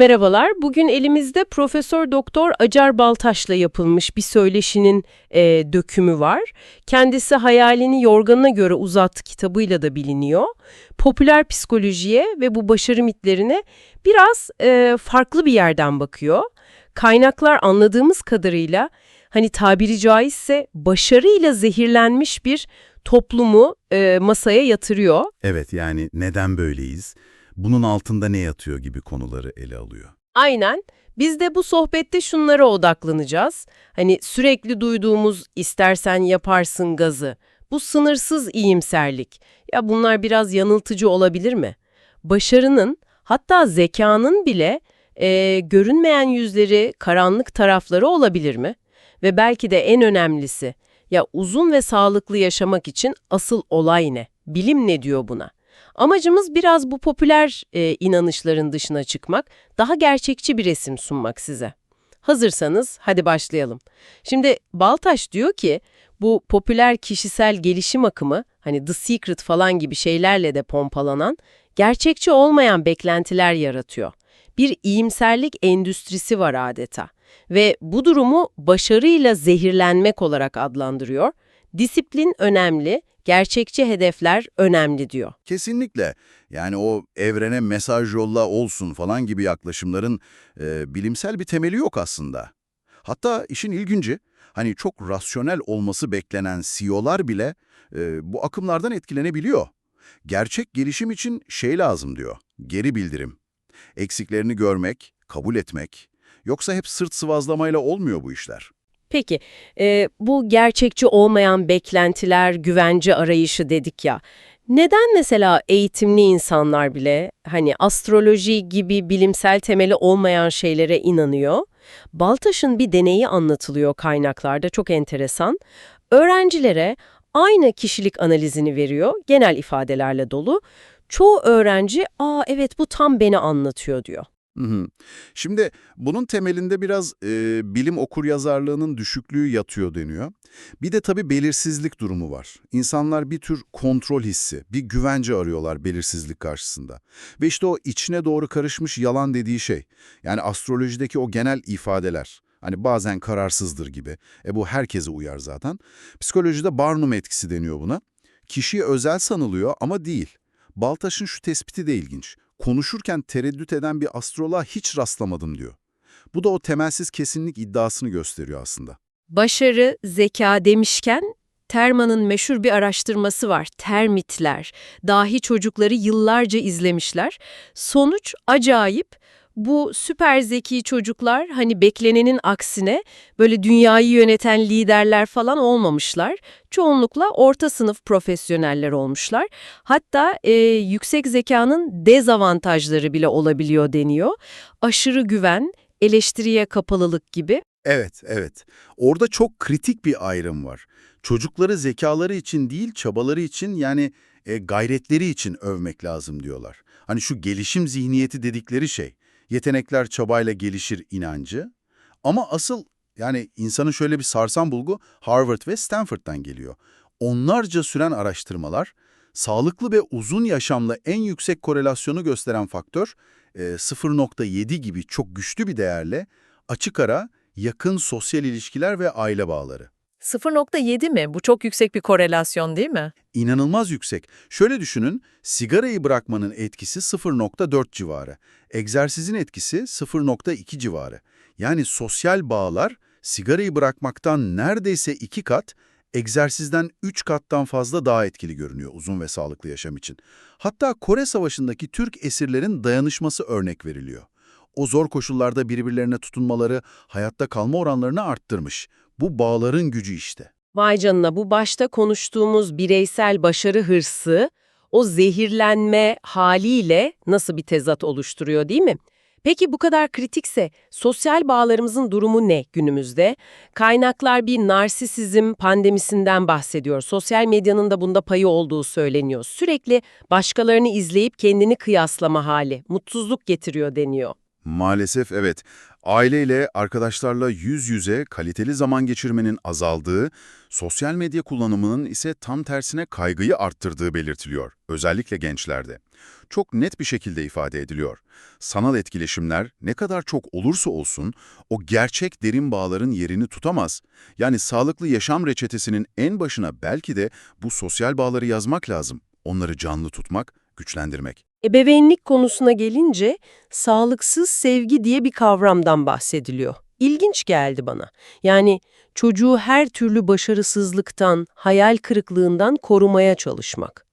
Merhabalar. Bugün elimizde Profesör Doktor Acar Baltaş'la yapılmış bir söyleşinin e, dökümü var. Kendisi hayalini yorganına göre uzattı kitabıyla da biliniyor. Popüler psikolojiye ve bu başarı mitlerine biraz e, farklı bir yerden bakıyor. Kaynaklar anladığımız kadarıyla hani tabiri caizse başarıyla zehirlenmiş bir toplumu e, masaya yatırıyor. Evet yani neden böyleyiz? Bunun altında ne yatıyor gibi konuları ele alıyor. Aynen. Biz de bu sohbette şunlara odaklanacağız. Hani sürekli duyduğumuz istersen yaparsın gazı. Bu sınırsız iyimserlik. Ya bunlar biraz yanıltıcı olabilir mi? Başarının hatta zekanın bile e, görünmeyen yüzleri, karanlık tarafları olabilir mi? Ve belki de en önemlisi ya uzun ve sağlıklı yaşamak için asıl olay ne? Bilim ne diyor buna? Amacımız biraz bu popüler e, inanışların dışına çıkmak, daha gerçekçi bir resim sunmak size. Hazırsanız hadi başlayalım. Şimdi Baltaş diyor ki bu popüler kişisel gelişim akımı hani The Secret falan gibi şeylerle de pompalanan gerçekçi olmayan beklentiler yaratıyor. Bir iyimserlik endüstrisi var adeta ve bu durumu başarıyla zehirlenmek olarak adlandırıyor. Disiplin önemli, gerçekçi hedefler önemli diyor. Kesinlikle. Yani o evrene mesaj yolla olsun falan gibi yaklaşımların e, bilimsel bir temeli yok aslında. Hatta işin ilginci, hani çok rasyonel olması beklenen CEO'lar bile e, bu akımlardan etkilenebiliyor. Gerçek gelişim için şey lazım diyor, geri bildirim. Eksiklerini görmek, kabul etmek. Yoksa hep sırt sıvazlamayla olmuyor bu işler. Peki, e, bu gerçekçi olmayan beklentiler, güvence arayışı dedik ya. Neden mesela eğitimli insanlar bile hani astroloji gibi bilimsel temeli olmayan şeylere inanıyor? Baltaş'ın bir deneyi anlatılıyor kaynaklarda çok enteresan. Öğrencilere aynı kişilik analizini veriyor, genel ifadelerle dolu. Çoğu öğrenci, ''Aa evet bu tam beni anlatıyor.'' diyor. Şimdi bunun temelinde biraz e, bilim okuryazarlığının düşüklüğü yatıyor deniyor. Bir de tabii belirsizlik durumu var. İnsanlar bir tür kontrol hissi, bir güvence arıyorlar belirsizlik karşısında. Ve işte o içine doğru karışmış yalan dediği şey. Yani astrolojideki o genel ifadeler. Hani bazen kararsızdır gibi. E bu herkese uyar zaten. Psikolojide Barnum etkisi deniyor buna. Kişiye özel sanılıyor ama değil. Baltaş'ın şu tespiti de ilginç konuşurken tereddüt eden bir astroloğa hiç rastlamadım diyor. Bu da o temelsiz kesinlik iddiasını gösteriyor aslında. Başarı, zeka demişken Terman'ın meşhur bir araştırması var. Termitler. Dahi çocukları yıllarca izlemişler. Sonuç acayip. Bu süper zeki çocuklar hani beklenenin aksine böyle dünyayı yöneten liderler falan olmamışlar. Çoğunlukla orta sınıf profesyoneller olmuşlar. Hatta e, yüksek zekanın dezavantajları bile olabiliyor deniyor. Aşırı güven, eleştiriye kapalılık gibi. Evet, evet. Orada çok kritik bir ayrım var. Çocukları zekaları için değil, çabaları için yani e, gayretleri için övmek lazım diyorlar. Hani şu gelişim zihniyeti dedikleri şey. Yetenekler çabayla gelişir inancı. Ama asıl yani insanı şöyle bir sarsan bulgu Harvard ve Stanford'dan geliyor. Onlarca süren araştırmalar, sağlıklı ve uzun yaşamla en yüksek korelasyonu gösteren faktör, e, 0.7 gibi çok güçlü bir değerle açık ara yakın sosyal ilişkiler ve aile bağları. 0.7 mi? Bu çok yüksek bir korelasyon değil mi? İnanılmaz yüksek. Şöyle düşünün, sigarayı bırakmanın etkisi 0.4 civarı, egzersizin etkisi 0.2 civarı. Yani sosyal bağlar sigarayı bırakmaktan neredeyse 2 kat, egzersizden 3 kattan fazla daha etkili görünüyor uzun ve sağlıklı yaşam için. Hatta Kore Savaşı'ndaki Türk esirlerin dayanışması örnek veriliyor. O zor koşullarda birbirlerine tutunmaları hayatta kalma oranlarını arttırmış. Bu bağların gücü işte. Vay canına bu başta konuştuğumuz bireysel başarı hırsı o zehirlenme haliyle nasıl bir tezat oluşturuyor değil mi? Peki bu kadar kritikse sosyal bağlarımızın durumu ne günümüzde? Kaynaklar bir narsisizm pandemisinden bahsediyor. Sosyal medyanın da bunda payı olduğu söyleniyor. Sürekli başkalarını izleyip kendini kıyaslama hali, mutsuzluk getiriyor deniyor. Maalesef evet. Aileyle, arkadaşlarla yüz yüze kaliteli zaman geçirmenin azaldığı, sosyal medya kullanımının ise tam tersine kaygıyı arttırdığı belirtiliyor. Özellikle gençlerde. Çok net bir şekilde ifade ediliyor. Sanal etkileşimler ne kadar çok olursa olsun o gerçek derin bağların yerini tutamaz. Yani sağlıklı yaşam reçetesinin en başına belki de bu sosyal bağları yazmak lazım. Onları canlı tutmak, güçlendirmek. Ebeveynlik konusuna gelince sağlıksız sevgi diye bir kavramdan bahsediliyor. İlginç geldi bana. Yani çocuğu her türlü başarısızlıktan, hayal kırıklığından korumaya çalışmak.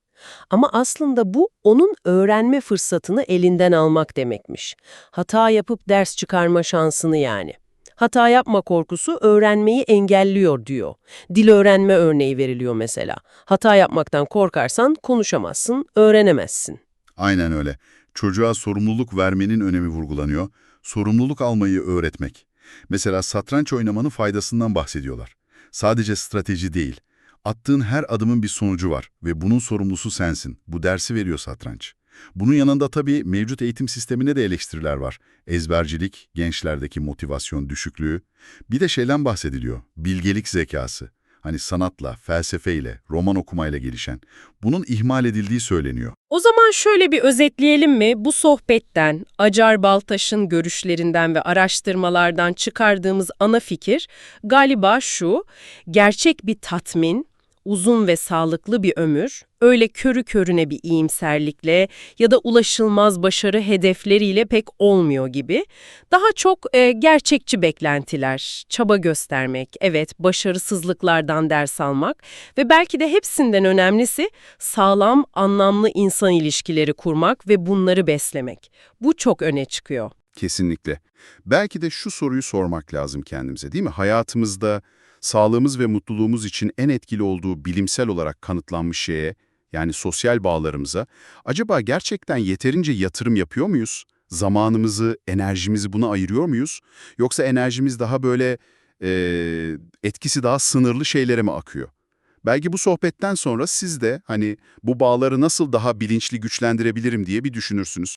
Ama aslında bu onun öğrenme fırsatını elinden almak demekmiş. Hata yapıp ders çıkarma şansını yani. Hata yapma korkusu öğrenmeyi engelliyor diyor. Dil öğrenme örneği veriliyor mesela. Hata yapmaktan korkarsan konuşamazsın, öğrenemezsin. Aynen öyle. Çocuğa sorumluluk vermenin önemi vurgulanıyor. Sorumluluk almayı öğretmek. Mesela satranç oynamanın faydasından bahsediyorlar. Sadece strateji değil. Attığın her adımın bir sonucu var ve bunun sorumlusu sensin. Bu dersi veriyor satranç. Bunun yanında tabii mevcut eğitim sistemine de eleştiriler var. Ezbercilik, gençlerdeki motivasyon düşüklüğü. Bir de şeyden bahsediliyor. Bilgelik zekası. Hani sanatla, felsefeyle, roman okumayla gelişen. Bunun ihmal edildiği söyleniyor. O zaman şöyle bir özetleyelim mi? Bu sohbetten, Acar Baltaş'ın görüşlerinden ve araştırmalardan çıkardığımız ana fikir galiba şu, gerçek bir tatmin, uzun ve sağlıklı bir ömür, öyle körü körüne bir iyimserlikle ya da ulaşılmaz başarı hedefleriyle pek olmuyor gibi. Daha çok e, gerçekçi beklentiler, çaba göstermek, evet başarısızlıklardan ders almak ve belki de hepsinden önemlisi sağlam, anlamlı insan ilişkileri kurmak ve bunları beslemek. Bu çok öne çıkıyor. Kesinlikle. Belki de şu soruyu sormak lazım kendimize değil mi? Hayatımızda sağlığımız ve mutluluğumuz için en etkili olduğu bilimsel olarak kanıtlanmış şeye, yani sosyal bağlarımıza, acaba gerçekten yeterince yatırım yapıyor muyuz? Zamanımızı, enerjimizi buna ayırıyor muyuz? Yoksa enerjimiz daha böyle eee, etkisi daha sınırlı şeylere mi akıyor? Belki bu sohbetten sonra siz de hani bu bağları nasıl daha bilinçli güçlendirebilirim diye bir düşünürsünüz.